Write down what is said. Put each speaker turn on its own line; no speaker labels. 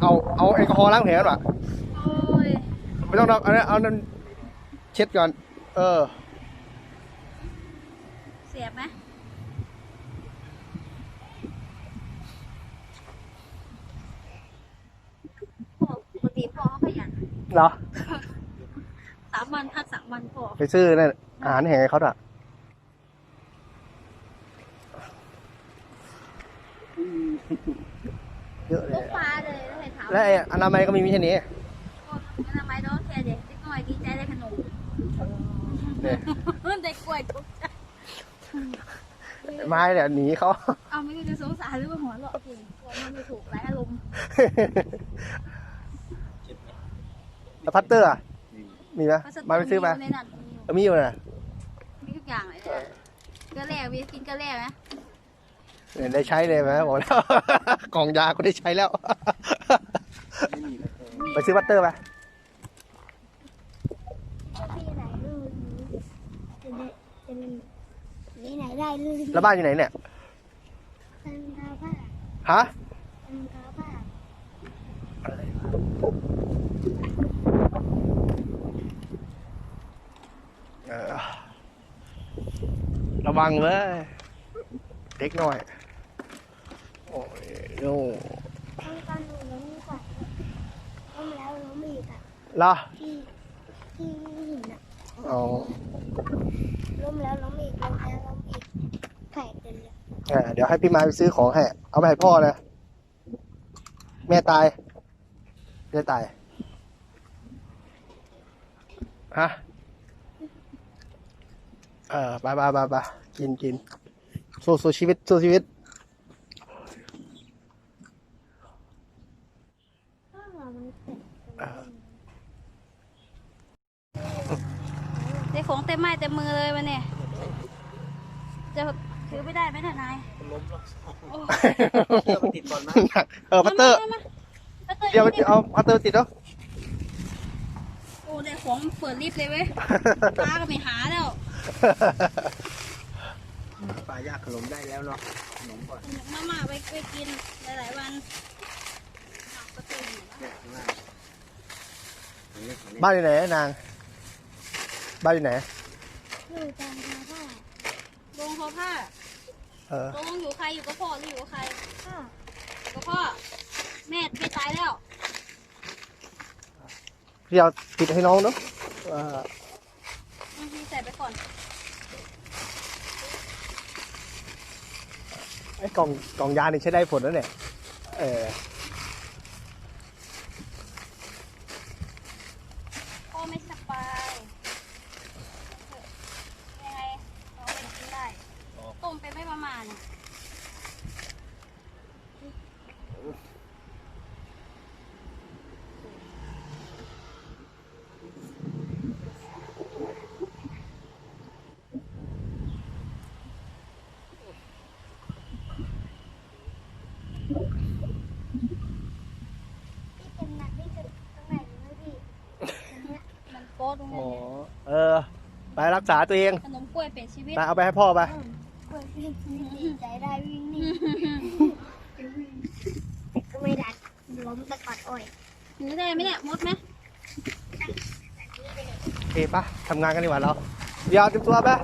เอาเอาแอลกอฮอล์ล้างแผลก่อนวะ
โอ้ย
ไม่ต้องเอาเอาเอานั้นเช็ดก่อน เออ
เสียบไหมพ่อปกติพ่อเขาขยัน
เหรอ
สามวันพักสามวันพ่อ
ไปซื้อนั่นอาหารแห่ให้เขาอะเยอะเล
ลู
ย
กปลาเลย แล้วให้ถาม
และไอ้อนามัยก็มีมีแค่นี้
พ่อทำไมน้องแค่เด็กนิดหน่อยดีใจได้ขนม
เนี่ย
เด็กกล้วยทุกใจ
ไม้เนี่ยหนีเขา
เอาไม่รู้จะสงสารหรือว่าหัวเราะจริงกลัวมันไม่ถูกหลายอารมณ์
แล้วพัตเตอร์อะมีไหม
พัสดุ
มาไปซื้อมา
ในนั้นมีอยู่
เออมีอยู่นะ
มีทุกอย่างเลยเนี่ยเกลือแร่มีกินเกลือแร่ไหม
เนี่ยได้ใช้เลยไหมบอกแล้วกล่องยาก็ได้ใช้แล้ว ไปซื้อพัตเตอร์ไป
ที่ไหนลูกจะได้จะมีที่ไหนได้ลูก
แล้วบ้านอยู่ไหนเนี่ย
ตังกาผ้า
ฮะ
ตังกาผ้า
เออระวังเว้ยเด็กหน่อย โอ้ยโน่
ตังกาหนูล้มก่อนล้มแล้วล้มอีกอะ
เหรอ
ที่ที่หินอะ
อ๋อ
ล้มแล้วล้มอีกล้มแล้วล้มอีกแผลเป็นเลย
อ่าเดี๋ยวให้พี่มาไปซื้อของให้เอาไปให้พ่อนะแม่ตายแม่ตายฮะเออไปไปไปไปกินกินสู้สู้ชีวิตสู้ชีวิต
ถ้ามันแตก
ได้ ของเต็มไม้เต็มมือเลยวันนี้จะถือไม่ได้ไหมเนี่ยนาย
ติดก่อนนะ
เออพัตเตอร์
มามามาเตอร์
เดี๋ยวเอาพัตเตอร์ติดเนาะ
โอ้ได้ของเปิดรีบเลยเว้ยปลาก็ไม่หาแล้ว
ปลายางขนมได้แล้วเนาะขนมก่อน
มาม่าไปไปกินหลายๆวันเอาประตูอยู่นะ
เนี่ยข้างล่างอันนี้อันนี้
บ้านอยู่ไหนนาง บ้านอยู่ไหน
ลูกตังกาผ้า
ลงคอผ้า
เออ
ลงอยู่ใครอยู่กับพ่อหรืออยู่กับใคร
ผ้า
อยู่กับพ่อ แม่ไม่ตายแล้ว
พี่เอาติดให้น้องเนาะเออ
อืมใส่ไปก่อน
ไอ้กล่องกล่องยานี่ใช้ได้ผลแล้วเนี่ย เออ
พ่อไม่สบายยังไงเราไปกินได้ต้มไปไม่ประมาณ
ที่เจ็บหนักที่สุดตรงไหนรู้ไหมพี่
มันโป๊ะตรง
อ๋
นี้
อ เออ ไปรักษาตัวเอง
ขนมกล้วยเป็นชีวิต
ไปเอาไปให้พ่อไป
เปิดวิ่งดีใจได้วิ่งหนี่ก็ไม่ดัดล้มตะกอดอ้อย
ถือได้ไหมเนี่ยมดไหม
โอเคปะทำงานกันดีกว่าเราเดี๋ยวเตรียมตัวไป
เ